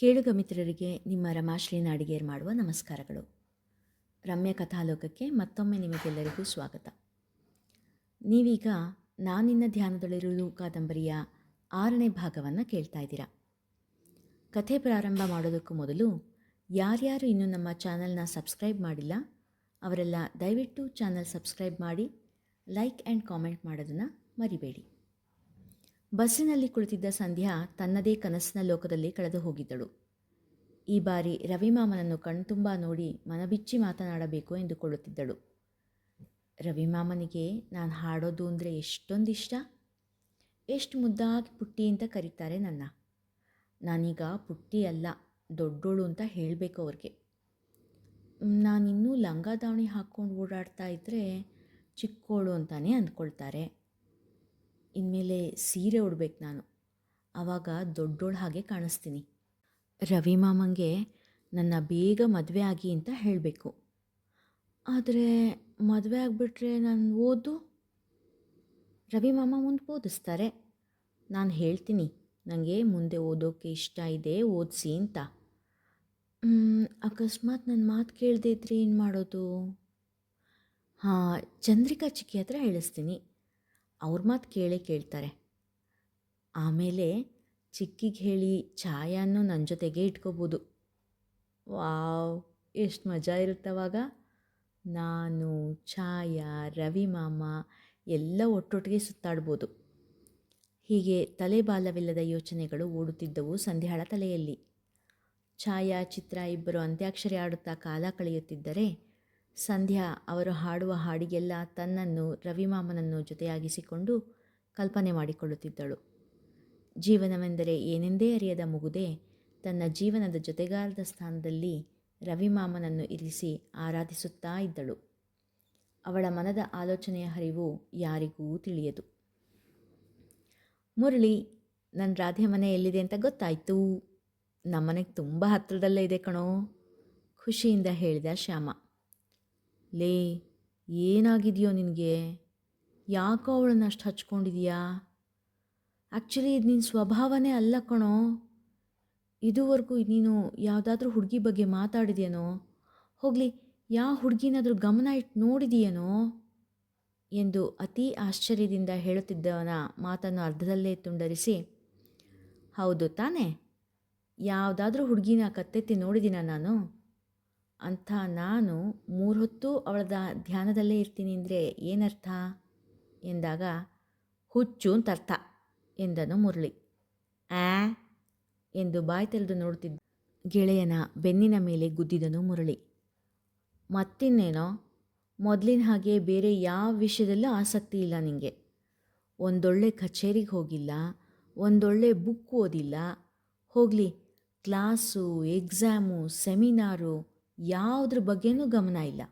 ಕೇಳುಗ ಮಿತ್ರರಿಗೆ ನಿಮ್ಮ ರಮಾಶ್ರೀ ನಾಡಿಗೇರ್ ಮಾಡುವ ನಮಸ್ಕಾರಗಳು. ರಮ್ಯ ಕಥಾಲೋಕಕ್ಕೆ ಮತ್ತೊಮ್ಮೆ ನಿಮಗೆಲ್ಲರಿಗೂ ಸ್ವಾಗತ. ನೀವೀಗ ನಾನಿನ್ನ ಧ್ಯಾನದೊಳಿರುಳು ಕಾದಂಬರಿಯ ಆರನೇ ಭಾಗವನ್ನು ಕೇಳ್ತಾ ಇದ್ದೀರಾ. ಕಥೆ ಪ್ರಾರಂಭ ಮಾಡೋದಕ್ಕೂ ಮೊದಲು ಯಾರ್ಯಾರು ಇನ್ನೂ ನಮ್ಮ ಚಾನಲ್ನ ಸಬ್ಸ್ಕ್ರೈಬ್ ಮಾಡಿಲ್ಲ, ಅವರೆಲ್ಲ ದಯವಿಟ್ಟು ಚಾನಲ್ ಸಬ್ಸ್ಕ್ರೈಬ್ ಮಾಡಿ, ಲೈಕ್ ಆ್ಯಂಡ್ ಕಾಮೆಂಟ್ ಮಾಡೋದನ್ನು ಮರಿಬೇಡಿ. ಬಸ್ಸಿನಲ್ಲಿ ಕುಳಿತಿದ್ದ ಸಂಧ್ಯಾ ತನ್ನದೇ ಕನಸಿನ ಲೋಕದಲ್ಲಿ ಕಳೆದು ಹೋಗಿದ್ದಳು. ಈ ಬಾರಿ ರವಿಮಾಮನನ್ನು ಕಣ್ತುಂಬ ನೋಡಿ ಮನಬಿಚ್ಚಿ ಮಾತನಾಡಬೇಕು ಎಂದುಕೊಳ್ಳುತ್ತಿದ್ದಳು. ರವಿಮಾಮನಿಗೆ ನಾನು ಹಾಡೋದು ಅಂದರೆ ಎಷ್ಟೊಂದಿಷ್ಟ? ಎಷ್ಟು ಮುದ್ದಾಗಿ ಪುಟ್ಟಿ ಅಂತ ಕರೀತಾರೆ ನನ್ನ. ನಾನೀಗ ಪುಟ್ಟಿ ಅಲ್ಲ, ದೊಡ್ಡೋಳು ಅಂತ ಹೇಳಬೇಕು ಅವ್ರಿಗೆ. ನಾನಿನ್ನೂ ಲಂಗ ದಾವಣಿ ಹಾಕ್ಕೊಂಡು ಓಡಾಡ್ತಾ ಇದ್ದರೆ ಚಿಕ್ಕೋಳು ಅಂತಾನೆ ಅಂದ್ಕೊಳ್ತಾರೆ. ಇನ್ಮೇಲೆ ಸೀರೆ ಉಡ್ಬೇಕು ನಾನು. ಆವಾಗ ದೊಡ್ಡೋಳ ಹಾಗೆ ಕಾಣಿಸ್ತೀನಿ. ರವಿ ಮಾಮಂಗೆ ನನ್ನ ಬೇಗ ಮದುವೆ ಆಗಿ ಅಂತ ಹೇಳಬೇಕು. ಆದರೆ ಮದುವೆ ಆಗಿಬಿಟ್ರೆ ನಾನು ಓದು? ರವಿ ಮಾಮ ಮುಂದೆ ಓದಿಸ್ತಾರೆ ನಾನು ಹೇಳ್ತೀನಿ ನನಗೆ ಮುಂದೆ ಓದೋಕ್ಕೆ ಇಷ್ಟ ಇದೆ, ಓದಿಸಿ ಅಂತ. ಅಕಸ್ಮಾತ್ ನನ್ನ ಮಾತು ಕೇಳ್ದಿದ್ರೆ ಏನು ಮಾಡೋದು? ಹಾಂ, ಚಂದ್ರಿಕಾ ಚಿಕ್ಕಿ ಹತ್ರ ಹೇಳಿಸ್ತೀನಿ. ಅವ್ರ ಮಾತು ಕೇಳೇ ಕೇಳ್ತಾರೆ. ಆಮೇಲೆ ಚಿಕ್ಕಿಗೆ ಹೇಳಿ ಛಾಯಾನು ನನ್ನ ಜೊತೆಗೆ ಇಟ್ಕೋಬೋದು. ವಾವ್, ಎಷ್ಟು ಮಜಾ ಇರುತ್ತವಾಗ. ನಾನು, ಛಾಯಾ, ರವಿ ಮಾಮ ಎಲ್ಲ ಒಟ್ಟೊಟ್ಟಿಗೆ ಸುತ್ತಾಡ್ಬೋದು. ಹೀಗೆ ತಲೆಬಾಲವಿಲ್ಲದ ಯೋಚನೆಗಳು ಓಡುತ್ತಿದ್ದವು ಸಂಧ್ಯಾಳ ತಲೆಯಲ್ಲಿ. ಛಾಯಾ, ಚಿತ್ರ ಇಬ್ಬರು ಅಂತ್ಯಾಕ್ಷರಿ ಆಡುತ್ತಾ ಕಾಲ ಕಳೆಯುತ್ತಿದ್ದರೆ ಸಂಧ್ಯಾ ಅವರು ಹಾಡುವ ಹಾಡಿಗೆಲ್ಲ ತನ್ನನ್ನು ರವಿಮಾಮನನ್ನು ಜೊತೆಯಾಗಿಸಿಕೊಂಡು ಕಲ್ಪನೆ ಮಾಡಿಕೊಳ್ಳುತ್ತಿದ್ದಳು. ಜೀವನವೆಂದರೆ ಏನೆಂದೇ ಅರಿಯದ ಮುಗುದೆ, ತನ್ನ ಜೀವನದ ಜೊತೆಗಾರದ ಸ್ಥಾನದಲ್ಲಿ ರವಿಮಾಮನನ್ನು ಇರಿಸಿ ಆರಾಧಿಸುತ್ತಾ ಇದ್ದಳು. ಅವಳ ಮನದ ಆಲೋಚನೆಯ ಹರಿವು ಯಾರಿಗೂ ತಿಳಿಯದು. ಮುರಳಿ ನನ್ನ ರಾಧೆ ಮನೆ ಎಲ್ಲಿದೆ ಅಂತ ಗೊತ್ತಾಯಿತು. ನಮ್ಮನೆಗೆ ತುಂಬ ಹತ್ತಿರದಲ್ಲೇ ಇದೆ ಕಣೋ, ಖುಷಿಯಿಂದ ಹೇಳಿದ ಶ್ಯಾಮ. ಲೇ, ಏನಾಗಿದೆಯೋ ನಿನಗೆ? ಯಾಕೋ ಅವಳನ್ನು ಅಷ್ಟು ಹಚ್ಕೊಂಡಿದೀಯಾ? ಆ್ಯಕ್ಚುಲಿ ಇದು ನಿನ್ನ ಸ್ವಭಾವನೇ ಅಲ್ಲ ಕಣೋ. ಇದುವರೆಗೂ ನೀನು ಯಾವುದಾದ್ರೂ ಹುಡುಗಿ ಬಗ್ಗೆ ಮಾತಾಡಿದೆಯೇನೋ? ಹೋಗಲಿ, ಯಾವ ಹುಡುಗಿನಾದರೂ ಗಮನ ಇಟ್ಟು ನೋಡಿದೆಯೇನೋ? ಎಂದು ಅತಿ ಆಶ್ಚರ್ಯದಿಂದ ಹೇಳುತ್ತಿದ್ದವನ ಮಾತನ್ನು ಅರ್ಧದಲ್ಲೇ ತುಂಡರಿಸಿ, ಹೌದು ತಾನೇ? ಯಾವುದಾದ್ರೂ ಹುಡುಗಿನ ಕತ್ತೆತ್ತಿ ನೋಡಿದ್ದೀನ ನಾನು? ಅಂಥ ನಾನು ಮೂರು ಹೊತ್ತು ಅವಳ ಧ್ಯಾನದಲ್ಲೇ ಇರ್ತೀನಿ ಅಂದರೆ ಏನರ್ಥ? ಎಂದಾಗ, ಹುಚ್ಚು ಅಂತ ಅರ್ಥ ಎಂದನು ಮುರಳಿ. ಆ? ಎಂದು ಬಾಯಿ ತೆರೆದು ನೋಡುತ್ತಿದ್ದ ಗೆಳೆಯನ ಬೆನ್ನಿನ ಮೇಲೆ ಗುದ್ದಿದನು ಮುರಳಿ. ಮತ್ತಿನ್ನೇನೋ, ಮೊದಲಿನ ಹಾಗೆ ಬೇರೆ ಯಾವ ವಿಷಯದಲ್ಲೂ ಆಸಕ್ತಿ ಇಲ್ಲ ನಿಮಗೆ ಒಂದೊಳ್ಳೆ ಕಚೇರಿಗೆ ಹೋಗಿಲ್ಲ, ಒಂದೊಳ್ಳೆ ಬುಕ್ ಓದಿಲ್ಲ. ಹೋಗಲಿ, ಕ್ಲಾಸು, ಎಕ್ಸಾಮು, ಸೆಮಿನಾರು ಯಾವುದ್ರ ಬಗ್ಗೆನೂ ಗಮನ ಇಲ್ಲ.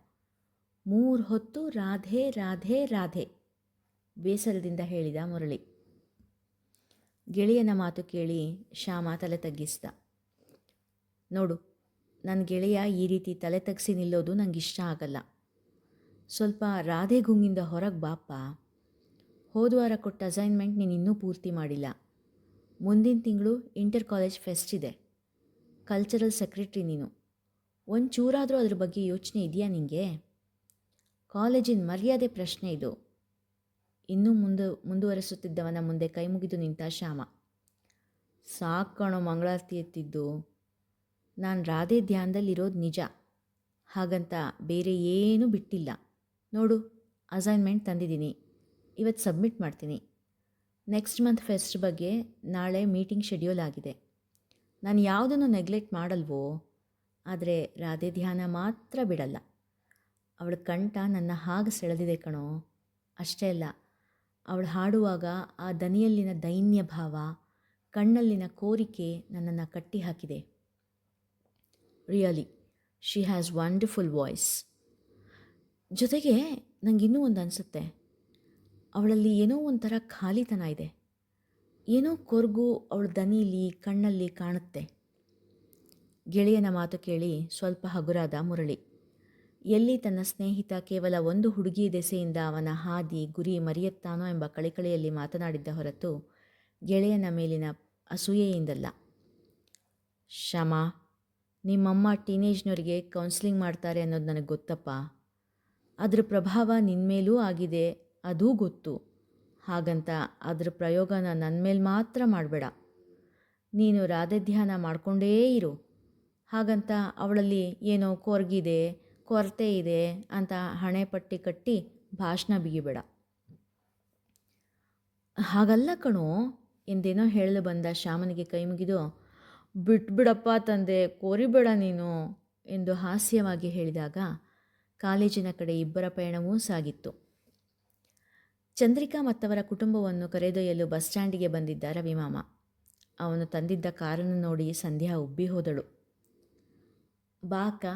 ಮೂರು ಹೊತ್ತು ರಾಧೆ ರಾಧೆ ರಾಧೆ ಬೇಸರದಿಂದ ಹೇಳಿದ ಮುರಳಿ. ಗೆಳೆಯನ ಮಾತು ಕೇಳಿ ಶ್ಯಾಮ ತಲೆ ತಗ್ಗಿಸಿದ. ನೋಡು ನನ್ನ ಗೆಳೆಯ ಈ ರೀತಿ ತಲೆ ತಗ್ಸಿ ನಿಲ್ಲೋದು ನಂಗೆ ಇಷ್ಟ ಆಗಲ್ಲ. ಸ್ವಲ್ಪ ರಾಧೆ ಗುಂಗಿಂದ ಹೊರಗೆ ಬಾಪ ಹೋದ್ವಾರ ಕೊಟ್ಟ ಅಸೈನ್ಮೆಂಟ್ ನೀನು ಇನ್ನೂ ಪೂರ್ತಿ ಮಾಡಿಲ್ಲ. ಮುಂದಿನ ತಿಂಗಳು ಇಂಟರ್ ಕಾಲೇಜ್ ಫೆಸ್ಟ್ ಇದೆ. ಕಲ್ಚರಲ್ ಸೆಕ್ರೆಟ್ರಿ ನೀನು. ಒಂದು ಚೂರಾದರೂ ಅದ್ರ ಬಗ್ಗೆ ಯೋಚನೆ ಇದೆಯಾ ನಿಮಗೆ ಕಾಲೇಜಿನ ಮರ್ಯಾದೆ ಪ್ರಶ್ನೆ ಇದು. ಇನ್ನೂ ಮುಂದೆ, ಮುಂದುವರೆಸುತ್ತಿದ್ದವನ ಮುಂದೆ ಕೈ ಮುಗಿದು ನಿಂತ ಶ್ಯಾಮ. ಸಾಕಣೋ ಮಂಗಳಾರತಿ ಎತ್ತಿದ್ದು. ನಾನು ರಾಧೆ ಧ್ಯಾನದಲ್ಲಿರೋದು ನಿಜ. ಹಾಗಂತ ಬೇರೆ ಏನೂ ಬಿಟ್ಟಿಲ್ಲ. ನೋಡು, ಅಸೈನ್ಮೆಂಟ್ ತಂದಿದ್ದೀನಿ. ಇವತ್ತು ಸಬ್ಮಿಟ್ ಮಾಡ್ತೀನಿ. ನೆಕ್ಸ್ಟ್ ಮಂತ್ ಫೆಸ್ಟ್ ಬಗ್ಗೆ ನಾಳೆ ಮೀಟಿಂಗ್ ಶೆಡ್ಯೂಲ್ ಆಗಿದೆ. ನಾನು ಯಾವುದನ್ನು ನೆಗ್ಲೆಕ್ಟ್ ಮಾಡಲ್ವೋ ಆದರೆ ರಾಧೆ ಧ್ಯಾನ ಮಾತ್ರ ಬಿಡಲ್ಲ. ಅವಳ ಕಂಠ ನನ್ನ ಹಾಗೆ ಸೆಳೆದಿದೆ ಕಣೋ. ಅಷ್ಟೇ ಅಲ್ಲ, ಅವಳು ಹಾಡುವಾಗ ಆ ದನಿಯಲ್ಲಿನ ದೈನ್ಯ ಭಾವ, ಕಣ್ಣಲ್ಲಿನ ಕೋರಿಕೆ ನನ್ನನ್ನು ಕಟ್ಟಿ ಹಾಕಿದೆ really she has wonderful voice ಜೊತೆಗೆ ನನಗಿನ್ನೂ ಒಂದು ಅನಿಸುತ್ತೆ. ಅವಳಲ್ಲಿ ಏನೋ ಒಂಥರ ಖಾಲಿತನ ಇದೆ. ಏನೋ ಕೊರಗು ಅವಳ ದನಿಲಿ, ಕಣ್ಣಲ್ಲಿ ಕಾಣುತ್ತೆ. ಗೆಳೆಯನ ಮಾತು ಕೇಳಿ ಸ್ವಲ್ಪ ಹಗುರಾದ ಮುರಳಿ. ಎಲ್ಲಿ ತನ್ನ ಸ್ನೇಹಿತ ಕೇವಲ ಒಂದು ಹುಡುಗಿ ದೆಸೆಯಿಂದ ಅವನ ಹಾದಿ, ಗುರಿ, ಮರೆಯುತ್ತಾನೋ ಎಂಬ ಕಳಿಕಳಿಯಲ್ಲಿ ಮಾತನಾಡಿದ್ದ ಹೊರತು ಗೆಳೆಯನ ಮೇಲಿನ ಅಸೂಯೆಯಿಂದಲ್ಲ. ಶಮ ನಿಮ್ಮಮ್ಮ ಟೀನೇಜ್ನವರಿಗೆ ಕೌನ್ಸಿಲಿಂಗ್ ಮಾಡ್ತಾರೆ ಅನ್ನೋದು ನನಗೆ ಗೊತ್ತಪ್ಪ. ಅದರ ಪ್ರಭಾವ ನಿನ್ನ ಮೇಲೂ ಆಗಿದೆ, ಅದೂ ಗೊತ್ತು. ಹಾಗಂತ ಅದ್ರ ಪ್ರಯೋಗನ ನನ್ನ ಮೇಲೆ ಮಾತ್ರ ಮಾಡಬೇಡ. ನೀನು ರಾಧಧ್ಯಾನ ಮಾಡಿಕೊಂಡೇ ಇರು. ಹಾಗಂತ ಅವಳಲ್ಲಿ ಏನೋ ಕೊರಗಿದೆ, ಕೊರತೆ ಇದೆ ಅಂತ ಹಣೆ ಪಟ್ಟಿ ಕಟ್ಟಿ ಭಾಷಣ ಬಿಗಿಬೇಡ. ಹಾಗಲ್ಲ ಕಣು, ಎಂದೇನೋ ಹೇಳಲು ಬಂದ ಶ್ಯಾಮನಿಗೆ ಕೈ ಮುಗಿದು, ಬಿಟ್ಬಿಡಪ್ಪ ತಂದೆ, ಕೋರಿಬೇಡ ನೀನು ಎಂದು ಹಾಸ್ಯವಾಗಿ ಹೇಳಿದಾಗ ಕಾಲೇಜಿನ ಕಡೆ ಇಬ್ಬರ ಪಯಣವೂ ಸಾಗಿತ್ತು. ಚಂದ್ರಿಕಾ ಮತ್ತವರ ಕುಟುಂಬವನ್ನು ಕರೆದೊಯ್ಯಲು ಬಸ್ ಸ್ಟ್ಯಾಂಡಿಗೆ ಬಂದಿದ್ದ ರವಿಮಾಮ. ಅವನು ತಂದಿದ್ದ ಕಾರನ್ನು ನೋಡಿ ಸಂಧ್ಯಾ ಉಬ್ಬಿ ಹೋದಳು. ಬಾ ಅಕ್ಕ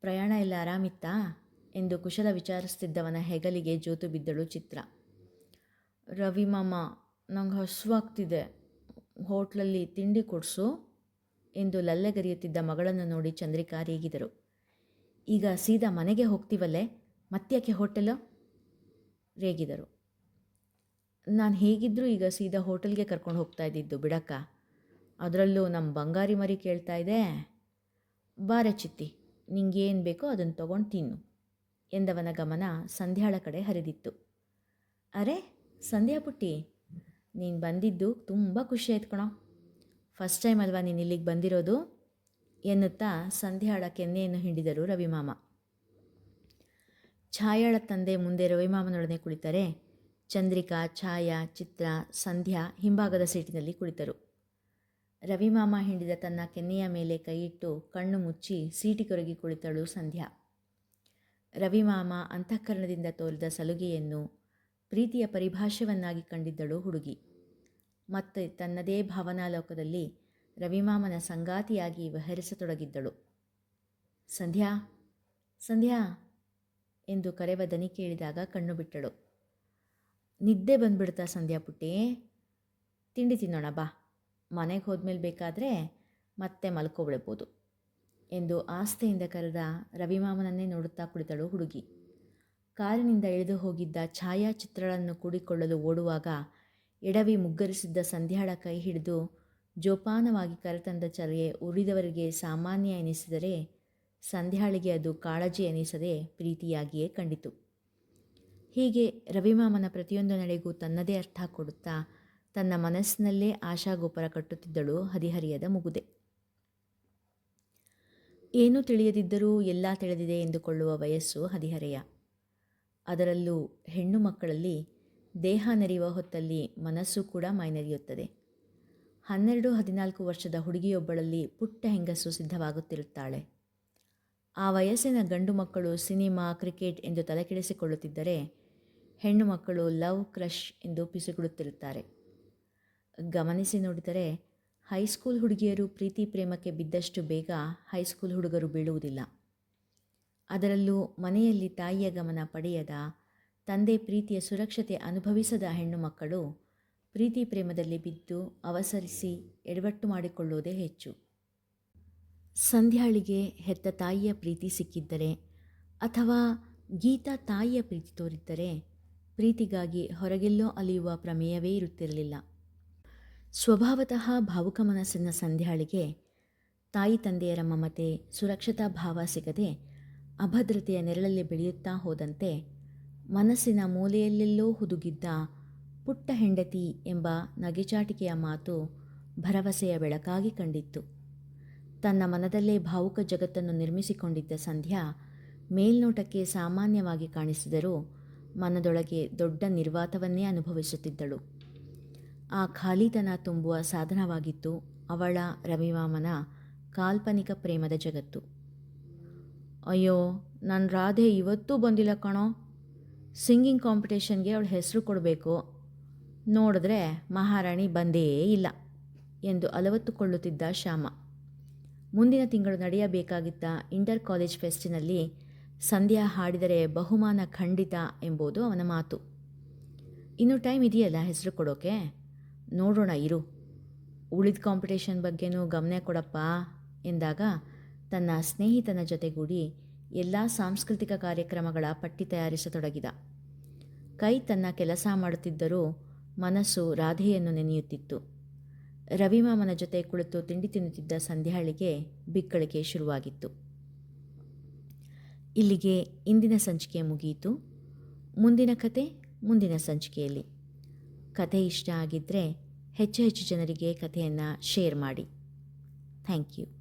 ಪ್ರಯಾಣ ಎಲ್ಲ ಆರಾಮಿತ್ತಾ? ಎಂದು ಕುಶಲ ವಿಚಾರಿಸ್ತಿದ್ದವನ ಹೆಗಲಿಗೆ ಜೋತು ಬಿದ್ದಳು ಚಿತ್ರ. ರವಿ ಮಾಮ, ನಂಗೆ ಹಸುವಾಗ್ತಿದೆ. ಹೋಟ್ಲಲ್ಲಿ ತಿಂಡಿ ಕೊಡಿಸು ಎಂದು ಲಲ್ಲೆಗರಿಯುತ್ತಿದ್ದ ಮಗಳನ್ನು ನೋಡಿ ಚಂದ್ರಿಕಾ ರೇಗಿದರು. ಈಗ ಸೀದಾ ಮನೆಗೆ ಹೋಗ್ತೀವಲ್ಲೇ? ಮತ್ತ್ಯಾಕೆ ಹೋಟೆಲು? ರೇಗಿದರು. ನಾನು ಹೇಗಿದ್ದರೂ ಈಗ ಸೀದಾ ಹೋಟೆಲ್ಗೆ ಕರ್ಕೊಂಡು ಹೋಗ್ತಾ ಇದ್ದಿದ್ದು, ಬಿಡಕ್ಕ. ಅದರಲ್ಲೂ ನಮ್ಮ ಬಂಗಾರಿ ಮರಿ ಕೇಳ್ತಾ ಇದೆ. ಬಾರೆ ಚಿತ್ತಿ ನಿಂಗೇನು ಬೇಕೋ ಅದನ್ನು ತಗೊಂಡು ತಿನ್ನು ಎಂದವನ ಗಮನ ಸಂಧ್ಯಾಳ ಕಡೆ ಹರಿದಿತ್ತು. ಅರೆ, ಸಂಧ್ಯಾ ಪುಟ್ಟಿ, ನೀನು ಬಂದಿದ್ದು ತುಂಬ ಖುಷಿ ಆಯ್ತು ಕಣೋ. ಫಸ್ಟ್ ಟೈಮ್ ಅಲ್ವಾ ನೀನು ಇಲ್ಲಿಗೆ ಬಂದಿರೋದು? ಎನ್ನುತ್ತಾ ಸಂಧ್ಯಾಳ ಕೆನ್ನೆಯನ್ನು ಹಿಂಡಿದರು ರವಿಮಾಮ. ಛಾಯಾಳ ತಂದೆ ಮುಂದೆ ರವಿಮಾಮನೊಡನೆ ಕುಳಿತರೆ, ಚಂದ್ರಿಕಾ, ಛಾಯಾ, ಚಿತ್ರ, ಸಂಧ್ಯಾ ಹಿಂಭಾಗದ ಸೀಟಿನಲ್ಲಿ ಕುಳಿತರು. ರವಿಮಾಮ ಹಿಂಡಿದ ತನ್ನ ಕೆನ್ನೆಯ ಮೇಲೆ ಕೈಯಿಟ್ಟು ಕಣ್ಣು ಮುಚ್ಚಿ ಸೀಟಿ ಕೊರಗಿ ಕುಳಿತಳು ಸಂಧ್ಯಾ. ರವಿಮಾಮ ಅಂತಃಕರಣದಿಂದ ತೋರಿದ ಸಲುಗೆಯನ್ನು ಪ್ರೀತಿಯ ಪರಿಭಾಷೆವನ್ನಾಗಿ ಕಂಡಿದ್ದಳು ಹುಡುಗಿ. ಮತ್ತೆ ತನ್ನದೇ ಭಾವನಾಲೋಕದಲ್ಲಿ ರವಿಮಾಮನ ಸಂಗಾತಿಯಾಗಿ ವಿಹರಿಸತೊಡಗಿದ್ದಳು ಸಂಧ್ಯಾ ಸಂಧ್ಯಾ ಎಂದು ಕರೆವ ದನಿ ಕೇಳಿದಾಗ ಕಣ್ಣು ಬಿಟ್ಟಳು. ನಿದ್ದೆ ಬಂದ್ಬಿಡ್ತಾ ಸಂಧ್ಯಾ ಪುಟ್ಟಿ, ತಿಂಡಿ ತಿನ್ನೋಣ ಬಾ. ಮನೆಗೆ ಹೋದ್ಮೇಲೆ ಬೇಕಾದರೆ ಮತ್ತೆ ಮಲ್ಕೊಬಿಡ್ಬೋದು ಎಂದು ಆಸ್ಥೆಯಿಂದ ಕರೆದ ರವಿಮಾಮನನ್ನೇ ನೋಡುತ್ತಾ ಕುಳಿತಳು ಹುಡುಗಿ. ಕಾರಿನಿಂದ ಇಳಿದು ಹೋಗಿದ್ದ ಛಾಯಾಚಿತ್ರಗಳನ್ನು ಕೂಡಿಕೊಳ್ಳಲು ಓಡುವಾಗ ಎಡವಿ ಮುಗ್ಗರಿಸಿದ್ದ ಸಂಧ್ಯಾಳ ಕೈ ಹಿಡಿದು ಜೋಪಾನವಾಗಿ ಕರೆತಂದ ಚರ್ಯೆ ಉಳಿದವರಿಗೆ ಸಾಮಾನ್ಯ ಎನಿಸಿದರೆ ಸಂಧ್ಯಾಳಿಗೆ ಅದು ಕಾಳಜಿ ಎನಿಸದೆ ಪ್ರೀತಿಯಾಗಿಯೇ ಕಂಡಿತು. ಹೀಗೆ ರವಿಮಾಮನ ಪ್ರತಿಯೊಂದು ನಡೆಗೂ ತನ್ನದೇ ಅರ್ಥ ಕೊಡುತ್ತಾ ತನ್ನ ಮನಸ್ಸಿನಲ್ಲೇ ಆಶಾಗೋಪುರ ಕಟ್ಟುತ್ತಿದ್ದಳು ಹದಿಹರಿಯದ ಮುಗುದೆ. ಏನೂ ತಿಳಿಯದಿದ್ದರೂ ಎಲ್ಲ ತಿಳಿದಿದೆ ಎಂದುಕೊಳ್ಳುವ ವಯಸ್ಸು ಹದಿಹರೆಯ. ಅದರಲ್ಲೂ ಹೆಣ್ಣು ಮಕ್ಕಳಲ್ಲಿ ದೇಹ ನೆರೆಯುವ ಹೊತ್ತಲ್ಲಿ ಮನಸ್ಸು ಕೂಡ ಮೈನೆರೆಯುತ್ತದೆ ಹನ್ನೆರಡು ಹದಿನಾಲ್ಕು ವರ್ಷದ ಹುಡುಗಿಯೊಬ್ಬಳಲ್ಲಿ ಪುಟ್ಟ ಹೆಂಗಸು ಸಿದ್ಧವಾಗುತ್ತಿರುತ್ತಾಳೆ. ಆ ವಯಸ್ಸಿನ ಗಂಡು ಮಕ್ಕಳು ಸಿನಿಮಾ, ಕ್ರಿಕೆಟ್ ಎಂದು ತಲೆಕೆಡಿಸಿಕೊಳ್ಳುತ್ತಿದ್ದರೆ ಹೆಣ್ಣು ಮಕ್ಕಳು ಲವ್ ಕ್ರಶ್ ಎಂದು ಪಿಸುಗುಡುತ್ತಿರುತ್ತಾರೆ. ಗಮನಿಸಿ ನೋಡಿದರೆ ಹೈಸ್ಕೂಲ್ ಹುಡುಗಿಯರು ಪ್ರೀತಿ ಪ್ರೇಮಕ್ಕೆ ಬಿದ್ದಷ್ಟು ಬೇಗ ಹೈಸ್ಕೂಲ್ ಹುಡುಗರು ಬೀಳುವುದಿಲ್ಲ. ಅದರಲ್ಲೂ ಮನೆಯಲ್ಲಿ ತಾಯಿಯ ಗಮನ ಪಡೆಯದ, ತಂದೆ ಪ್ರೀತಿಯ ಸುರಕ್ಷತೆ ಅನುಭವಿಸದ ಹೆಣ್ಣು ಮಕ್ಕಳು ಪ್ರೀತಿ ಪ್ರೇಮದಲ್ಲಿ ಬಿದ್ದು ಅವಸರಿಸಿ ಎಡವಟ್ಟು ಮಾಡಿಕೊಳ್ಳುವುದೇ ಹೆಚ್ಚು. ಸಂಧ್ಯಾಳಿಗೆ ಹೆತ್ತ ತಾಯಿಯ ಪ್ರೀತಿ ಸಿಕ್ಕಿದ್ದರೆ ಅಥವಾ ಗೀತಾ ತಾಯಿಯ ಪ್ರೀತಿ ತೋರಿದ್ದರೆ ಪ್ರೀತಿಗಾಗಿ ಹೊರಗೆಲ್ಲೋ ಅಲಿಯುವ ಪ್ರಮೇಯವೇ ಇರುತ್ತಿರಲಿಲ್ಲ. ಸ್ವಭಾವತಃ ಭಾವುಕ ಮನಸ್ಸಿನ ಸಂಧ್ಯಾಳಿಗೆ, ತಾಯಿ ತಂದೆಯರ ಮಮತೆ, ಸುರಕ್ಷತಾ ಭಾವ ಸಿಗದೆ ಅಭದ್ರತೆಯ ನೆರಳಲ್ಲಿ ಬೆಳೆಯುತ್ತಾ ಹೋದಂತೆ ಮನಸ್ಸಿನ ಮೂಲೆಯಲ್ಲೆಲ್ಲೋ ಹುದುಗಿದ್ದ ಪುಟ್ಟ ಹೆಂಡತಿ ಎಂಬ ನಗೆಚಾಟಿಕೆಯ ಮಾತು ಭರವಸೆಯ ಬೆಳಕಾಗಿ ಕಂಡಿತ್ತು. ತನ್ನ ಮನದಲ್ಲೇ ಭಾವುಕ ಜಗತ್ತನ್ನು ನಿರ್ಮಿಸಿಕೊಂಡಿದ್ದ ಸಂಧ್ಯಾ ಮೇಲ್ನೋಟಕ್ಕೆ ಸಾಮಾನ್ಯವಾಗಿ ಕಾಣಿಸಿದರೂ ಮನದೊಳಗೆ ದೊಡ್ಡ ನಿರ್ವಾತವನ್ನೇ ಅನುಭವಿಸುತ್ತಿದ್ದಳು. ಆ ಖಾಲಿತನ ತುಂಬುವ ಸಾಧನವಾಗಿತ್ತು ಅವಳ ರವಿವಾಮನ ಕಾಲ್ಪನಿಕ ಪ್ರೇಮದ ಜಗತ್ತು. ಅಯ್ಯೋ ನನ್ನ ರಾಧೆ ಇವತ್ತೂ ಬಂದಿಲ್ಲ ಕಣೋ. ಸಿಂಗಿಂಗ್ ಕಾಂಪಿಟೇಷನ್ಗೆ ಅವಳ ಹೆಸರು ಕೊಡಬೇಕು. ನೋಡಿದ್ರೆ ಮಹಾರಾಣಿ ಬಂದೇ ಇಲ್ಲ ಎಂದು ಅಲವತ್ತುಕೊಳ್ಳುತ್ತಿದ್ದ ಶ್ಯಾಮ. ಮುಂದಿನ ತಿಂಗಳು ನಡೆಯಬೇಕಾಗಿದ್ದ ಇಂಟರ್ ಕಾಲೇಜ್ ಫೆಸ್ಟಿನಲ್ಲಿ ಸಂಧ್ಯಾ ಹಾಡಿದರೆ ಬಹುಮಾನ ಖಂಡಿತ ಎಂಬುದು ಅವನ ಮಾತು. ಇನ್ನು ಟೈಮ್ ಇದೆಯಲ್ಲ ಹೆಸರು ಕೊಡೋಕೆ? ನೋಡೋಣ, ಇರು. ಉಳಿದ ಕಾಂಪಿಟೇಷನ್ ಬಗ್ಗೆನೂ ಗಮನ ಕೊಡಪ್ಪ ಎಂದಾಗ ತನ್ನ ಸ್ನೇಹಿತನ ಜೊತೆಗೂಡಿ ಎಲ್ಲ ಸಾಂಸ್ಕೃತಿಕ ಕಾರ್ಯಕ್ರಮಗಳ ಪಟ್ಟಿ ತಯಾರಿಸತೊಡಗಿದ. ಕೈ ತನ್ನ ಕೆಲಸ ಮಾಡುತ್ತಿದ್ದರೂ ಮನಸ್ಸು ರಾಧೆಯನ್ನು ನೆನೆಯುತ್ತಿತ್ತು. ರವಿಮಾಮನ ಜೊತೆ ಕುಳಿತು ತಿಂಡಿ ತಿನ್ನುತ್ತಿದ್ದ ಸಂಧ್ಯಾಳಿಗೆ ಬಿಕ್ಕಳಿಕೆ ಶುರುವಾಗಿತ್ತು. ಇಲ್ಲಿಗೆ ಇಂದಿನ ಸಂಚಿಕೆ ಮುಗಿಯಿತು. ಮುಂದಿನ ಕತೆ ಮುಂದಿನ ಸಂಚಿಕೆಯಲ್ಲಿ. ಕತೆ ಇಷ್ಟ ಆಗಿದ್ದರೆ ಹೆಚ್ಚು ಹೆಚ್ಚು ಜನರಿಗೆ ಕಥೆಯನ್ನು ಶೇರ್ ಮಾಡಿ. Thank you